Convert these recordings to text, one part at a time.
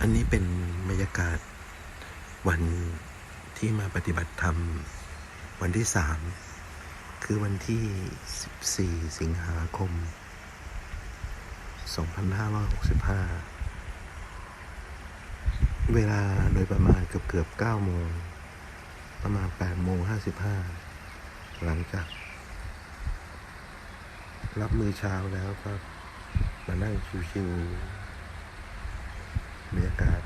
อันนี้เป็นบรรยากาศวันที่มาปฏิบัติธรรม วันที่สามคือวันที่ 14 สิงหาคม 2565 เวลาโดยประมาณเกือบเกือบ9โมง ประมาณ8โมง 55 หลังจาก รับมือเช้าแล้วก็มานั่งชิวๆบรรยากาศ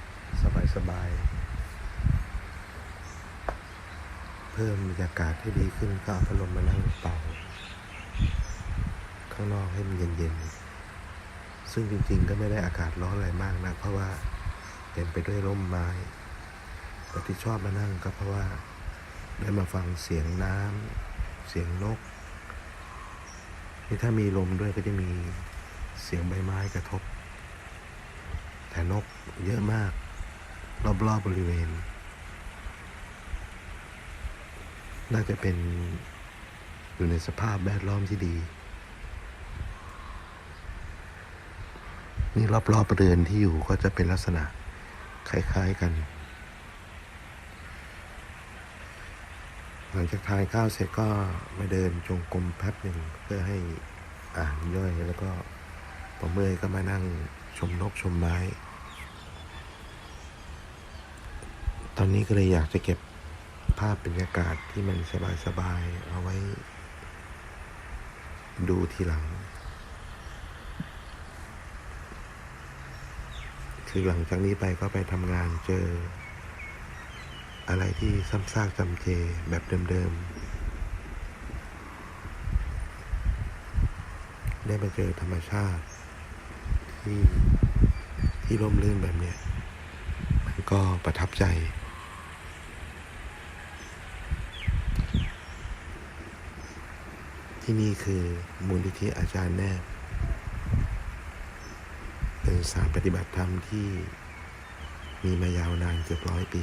สบาย เพิ่มบรรยากาศให้ดีขึ้นก็เอาพัดลมมานั่งเป่า ข้างนอกให้มันเย็นๆ ซึ่งจริงๆก็ไม่ได้อากาศร้อนอะไรมากนะเพราะว่าเต็มไปด้วยร่มไม้แต่ที่ชอบมานั่งก็เพราะว่าได้มาฟังเสียงน้ำเสียงนกนี่ถ้ามีลมด้วยก็จะมีเสียงใบไม้กระทบ แต่นกเยอะมาก รอบๆบบริเวณ น่าจะเป็นอยู่ในสภาพแวดล้อมที่ดี นี่รอบๆเรือนที่อยู่ก็จะเป็นลักษณะคล้าย ๆ กัน หลังจากทานข้าวเสร็จก็มาเดินจงกรมแป๊บหนึ่งเพื่อให้อ่านย่อยแล้วก็พอเมื่อยก็มานั่งชมนกชมไม้ ตอนนี้ก็เลยอยากจะเก็บภาพบรรยากาศที่มันสบายๆเอาไว้ ดูทีหลัง คือหลังจากนี้ไปก็ไปทำงานเจอ อะไรที่ซ้ำซากจำเจแบบเดิมๆ ได้มาเจอธรรมชาติ ที่ที่ร่มรื่นแบบเนี้ยมันก็ประทับใจ ที่นี่คือมูลนิธิอาจารย์แนบ เป็นสถานปฏิบัติธรรมที่มีมายาวนานเกือบร้อยปี